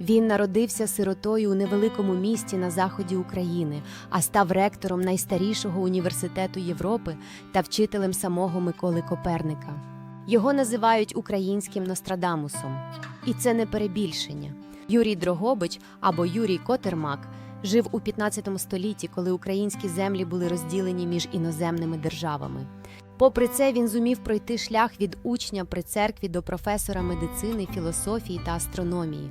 Він народився сиротою у невеликому місті на заході України, а став ректором найстарішого університету Європи та вчителем самого Миколи Коперника. Його називають українським Нострадамусом. І це не перебільшення. Юрій Дрогобич або Юрій Котермак жив у 15 столітті, коли українські землі були розділені між іноземними державами. Попри це, він зумів пройти шлях від учня при церкві до професора медицини, філософії та астрономії,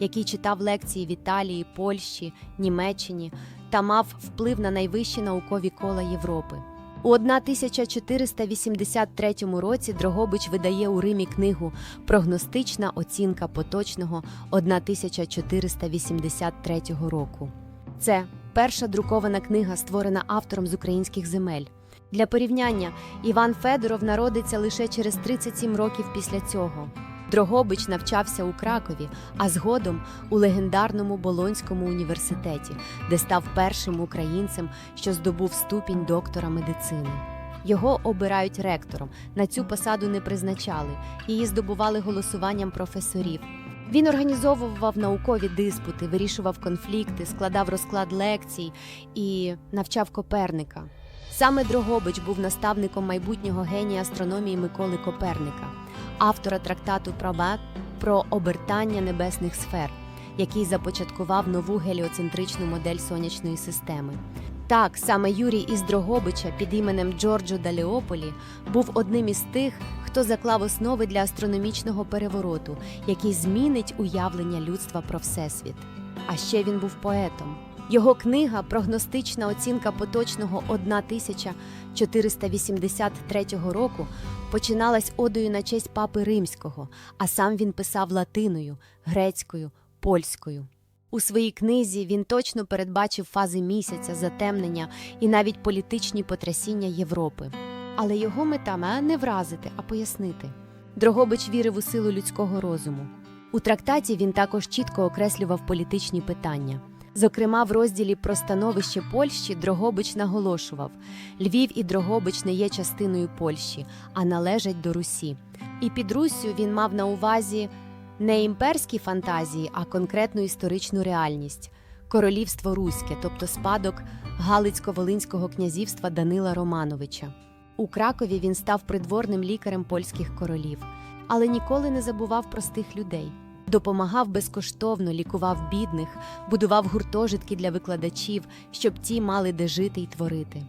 який читав лекції в Італії, Польщі, Німеччині та мав вплив на найвищі наукові кола Європи. У 1483 році Дрогобич видає у Римі книгу Прогностична оцінка поточного 1483 року. Це перша друкована книга, створена автором з українських земель. Для порівняння Іван Федоров народиться лише через 37 років після цього. Дрогобич навчався у Кракові, а згодом у легендарному Болонському університеті, де став першим українцем, що здобув ступінь доктора медицини. Його обирають ректором. На цю посаду не призначали, її здобували голосуванням професорів. Він організовував наукові диспути, вирішував конфлікти, складав розклад лекцій і навчав Коперника. Саме Дрогобич був наставником майбутнього генія астрономії Миколи Коперника, автора трактату Прабат про обертання небесних сфер, який започаткував нову геліоцентричну модель сонячної системи. Так, саме Юрій із Дрогобича під іменем Джорджо Даліополі був одним із тих, хто заклав основи для астрономічного перевороту, який змінить уявлення людства про всесвіт. А ще він був поетом. Його книга Прогностична оцінка поточного 1483 року починалась одою на честь папи римського, а сам він писав латиною, грецькою, польською. У своїй книзі він точно передбачив фази місяця, затемнення і навіть політичні потрясіння Європи. Але його мета не вразити, а пояснити. Дрогобич вірив у силу людського розуму. У трактаті він також чітко окреслював політичні питання. Зокрема, в розділі про становище Польщі Дрогобич наголошував: Львів і Дрогобич не є частиною Польщі, а належать до Русі. І під Руссю він мав на увазі не імперські фантазії, а конкретну історичну реальність королівство Руське, тобто спадок Галицько-Волинського князівства Данила Романовича. У Кракові він став придворним лікарем польських королів, але ніколи не забував простих людей. Допомагав безкоштовно, лікував бідних, будував гуртожитки для викладачів, щоб ті мали де жити й творити.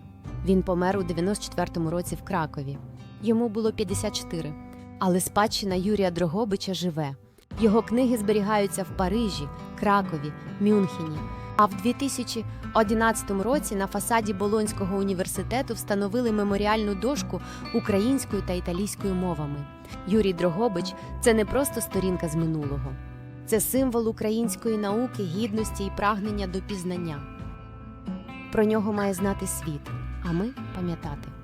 Він помер у 94-му році в Кракові. Йому було 54, але спадщина Юрія Дрогобича живе. Його книги зберігаються в Парижі, Кракові, Мюнхені. А в 2011 році на фасаді Болонського університету встановили меморіальну дошку українською та італійською мовами. Юрій Дрогобич це не просто сторінка з минулого, це символ української науки, гідності і прагнення до пізнання. Про нього має знати світ, а ми пам'ятати.